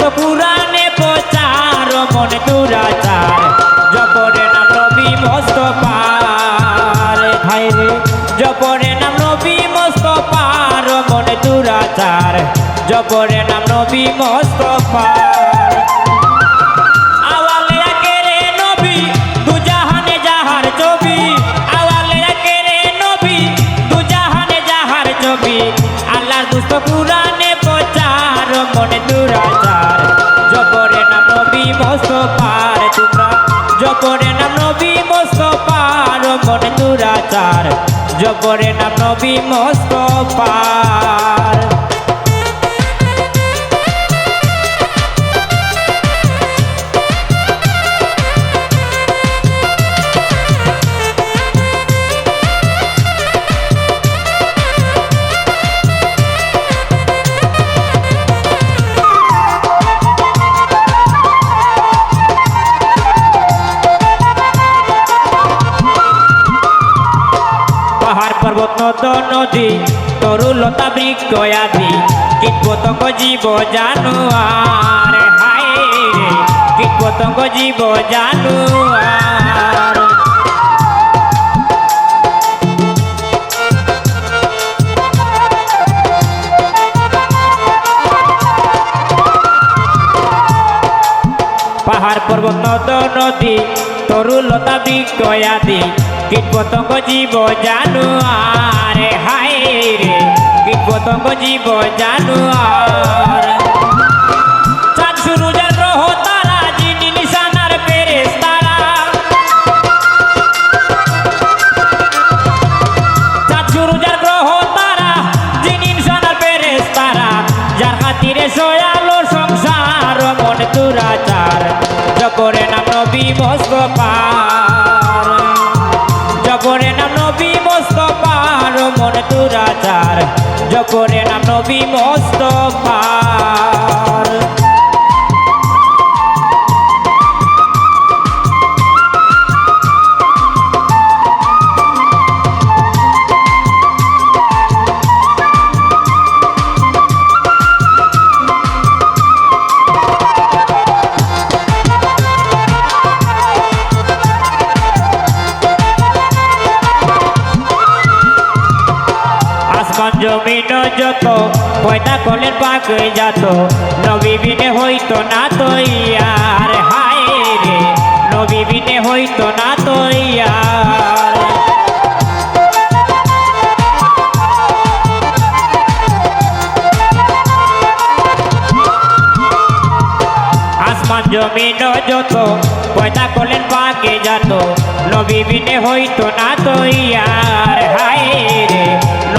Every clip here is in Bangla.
শাস্ত্র পুরাণে প্রচার, মন দুরাচার, জপরে নাম নবী মস্ত পার হায়রে জপরে নাম নবী মস্ত পার মন দুরাচার, জপরে নাম নবী মস্ত পার মোস্তফার তোমরা। জপরে নাম নবী মোস্তফার মনে দুরাচার জপরে নাম নবী মোস্তফার পাহাড় পর্বত, নদ তরুলতা বৃক্ষ, আদি। কীট পতঙ্গ জীব, জানুয়ার, হায় কীট পতঙ্গ জীব, জানুয়ার। পাহাড় পর্বত, নদ তরুলতা বৃক্ষ, আদি। কীট পতঙ্গ জীব জানুয়ার, হায় রে কীট পতঙ্গ জীব জানুয়ার। চাঁদ সূর্যের গ্রহ, তারা, যিনি নিশানার পেরেস তারা চাঁদ সূর্যের গ্রহ, তারা, যিনি নিশানার পেরেস তারা যার খাতিরে সয়ালো সংসার, মন দুরাচার জপরে নাম নবী মোস্তফার জপরে দুরাচার যখন নবী মোস্তফার জমিন যত, পয়দা কলের পাকে যাত নবী বিনে হইতো না তৈয়ার, হায় রে নবী হইতো না তৈয়ার। আসমান জমিন যত, পয়দা কলেন পাকে যাত নবী বিনে হইতো না তৈয়ার, হায়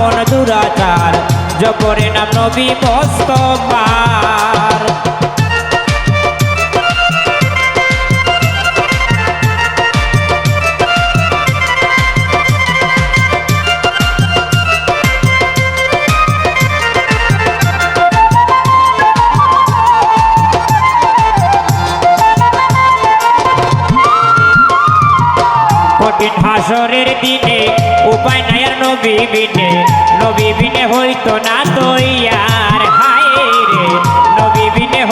মন দুরাচার জপরে নাম নবী মোস্তফার। হাসরের দিনে নবী বিনে হইতো না তৈয়ার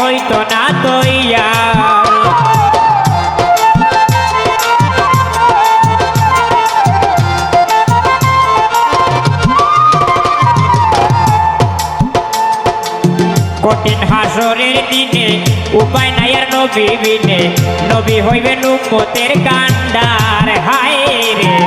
হইতো না তৈয়ার কঠিন হাসরের দিনে উপায় নাই আর নবী বিনে, নবী হইবে নুম্মতের কান্ডার। হায় রে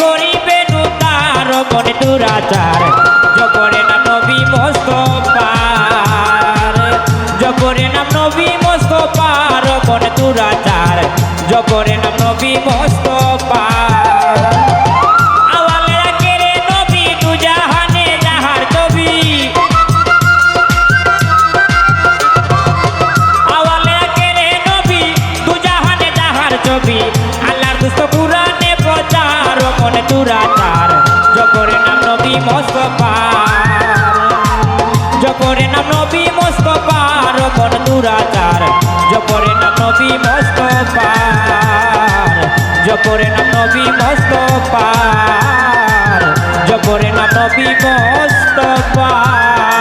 করিবে তার দুরাচার। জপরে নাম নবী মোস্তফার। জপরে নাম নবী জপরে নাম নবী মোস্তফার মন দুরাচার জপরে নাম নবী মোস্তফার জপরে নাম নবী মোস্তফার জপরে নাম নবী মোস্তফার